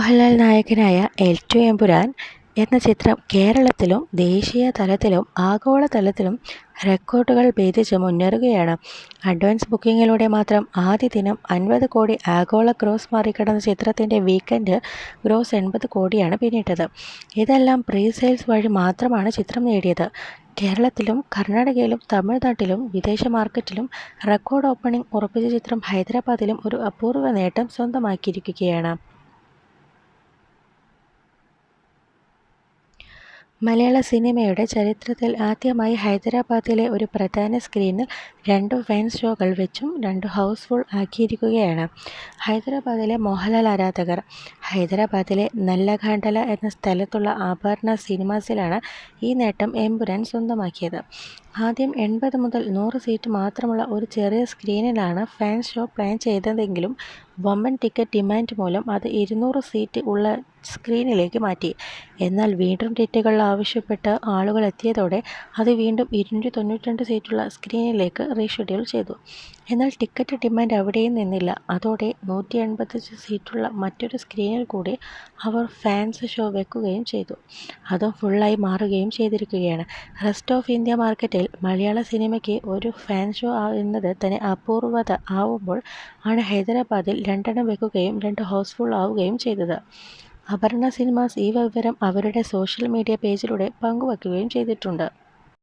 മോഹൻലാൽ നായകനായ L two Empuraan എന്ന ചിത്രം കേരളത്തിലും ദേശീയ തലത്തിലും ആഗോള തലത്തിലും റെക്കോർഡുകൾ ഭേദിച്ച് മുന്നേറുകയാണ്. അഡ്വാൻസ് ബുക്കിങ്ങിലൂടെ മാത്രം ആദ്യ ദിനം അൻപത് കോടി ആഗോള ഗ്രോസ് മറികടന്ന ചിത്രത്തിന്റെ വീക്കെൻഡ് ഗ്രോസ് എൺപത് കോടിയാണ് പിന്നിട്ടത്. ഇതെല്ലാം പ്രീ സെയിൽസ് വഴി മാത്രമാണ് ചിത്രം നേടിയത്. കേരളത്തിലും കർണാടകയിലും തമിഴ്നാട്ടിലും വിദേശ മാർക്കറ്റിലും റെക്കോർഡ് ഓപ്പണിംഗ് ഉറപ്പിച്ച ചിത്രം ഹൈദരാബാദിലും ഒരു അപൂർവ നേട്ടം സ്വന്തമാക്കിയിരിക്കുകയാണ്. മലയാള സിനിമയുടെ ചരിത്രത്തിൽ ആദ്യമായി ഹൈദരാബാദിലെ ഒരു പ്രധാന സ്ക്രീനിൽ രണ്ട് ഫാൻ ഷോകൾ വെച്ചും രണ്ട് ഹൗസ്ഫുൾ ആക്കിയിരിക്കുകയാണ് ഹൈദരാബാദിലെ മോഹൻലാൽ ആരാധകർ. ഹൈദരാബാദിലെ നല്ലഗാണ്ടല എന്ന സ്ഥലത്തുള്ള ആഭരണ സിനിമാസിലാണ് ഈ നേട്ടം എമ്പുരാൻ സ്വന്തമാക്കിയത്. ആദ്യം എൺപത് മുതൽ നൂറ് സീറ്റ് മാത്രമുള്ള ഒരു ചെറിയ സ്ക്രീനിലാണ് ഫാൻ ഷോ പ്ലാൻ ചെയ്തതെങ്കിലും വമ്പൻ ടിക്കറ്റ് ഡിമാൻഡ് മൂലം അത് ഇരുന്നൂറ് സീറ്റ് ഉള്ള സ്ക്രീനിലേക്ക് മാറ്റി. എന്നാൽ വീണ്ടും ടിക്കറ്റുകൾ ആവശ്യപ്പെട്ട് ആളുകൾ എത്തിയതോടെ അത് വീണ്ടും ഇരുന്നൂറ്റി തൊണ്ണൂറ്റിരണ്ട് സീറ്റുള്ള സ്ക്രീനിലേക്ക് റീഷെഡ്യൂൾ ചെയ്തു. എന്നാൽ ടിക്കറ്റ് ഡിമാൻഡ് അവിടെയും നിന്നില്ല. അതോടെ നൂറ്റി എൺപത്തഞ്ച് സീറ്റുള്ള മറ്റൊരു സ്ക്രീനിൽ കൂടി അവർ ഫാൻസ് ഷോ വെക്കുകയും ചെയ്തു. അതും ഫുള്ളായി മാറുകയും ചെയ്തിരിക്കുകയാണ്. റെസ്റ്റ് ഓഫ് ഇന്ത്യ മാർക്കറ്റിൽ മലയാള സിനിമയ്ക്ക് ഒരു ഫാൻ ഷോ എന്നത് തന്നെ അപൂർവത ആവുമ്പോൾ ആണ് ഹൈദരാബാദിൽ രണ്ടെണ്ണം വെക്കുകയും രണ്ട് ഹൗസ്ഫുൾ ആവുകയും ചെയ്തത്. അപർണ സിനിമാസ് ഈ വിവരം അവരുടെ സോഷ്യൽ മീഡിയ പേജിലൂടെ പങ്കുവയ്ക്കുകയും ചെയ്തിട്ടുണ്ട്.